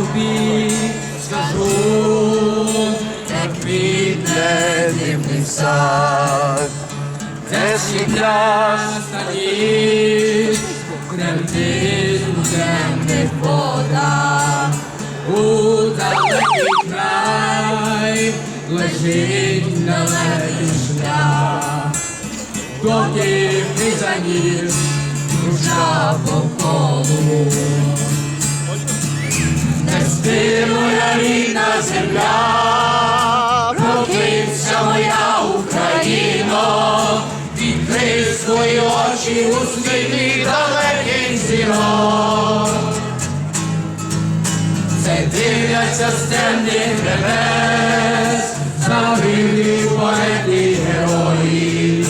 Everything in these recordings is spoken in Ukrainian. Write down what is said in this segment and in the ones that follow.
тобі. Скажу, як квітне дивний сад, де світля стають, кремтить у темних водах, у далекий край лежить далекий шлях, доки ти за ніж душа повколу. Не спи, моя рідна земля, прокинься моя Україно, відкрий свої очі у світлі далекий зірок. Це дивляться з темних небес, загиблі поети герої,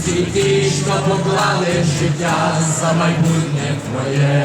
всі ті, що поклали життя за майбутнє твоє.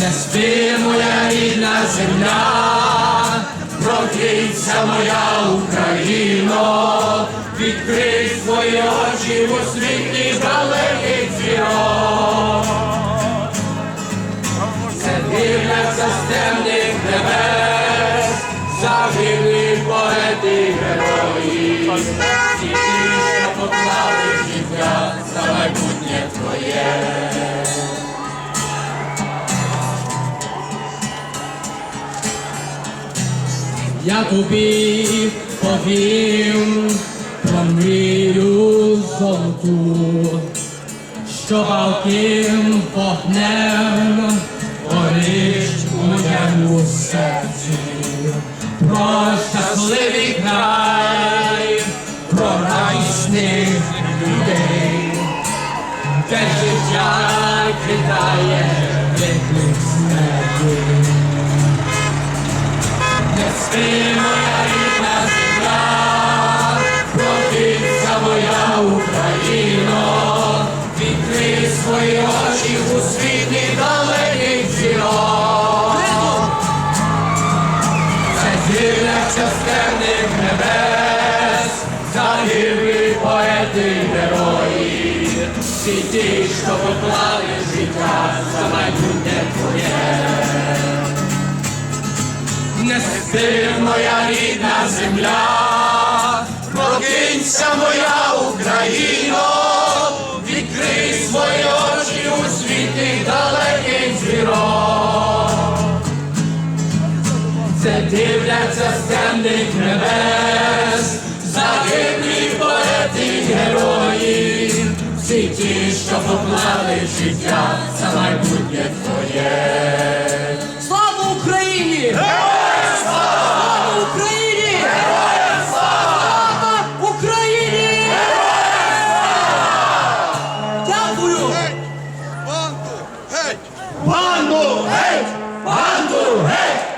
Не спи, моя рідна земля, прокинься моя Україно, відкрий свої очі у світлі далеких зірок. Це дивляться з темних небес, загиблі поети герої, ті, ті, поклали життя за майбутнє твоє. Я тобі повім про мрію золоту, що палким вогнем горить у моєму серці, про щасливий край, про радісних людей, де життя кидає темних небес, загиблі поети герої, всі ті, що поклали життя за майбутнє твоє. Не моя рідна земля, прокинься моя Україно, дивляться з темних небес, загиблі поети і герої, всі ті, що поклали життя, за майбутнє твоє. Слава Україні! Героям слава! Слава Україні! Героям слава! Слава Україні! Героям слава! Геть! Банду! Геть! Банду! Геть! Банду! Геть!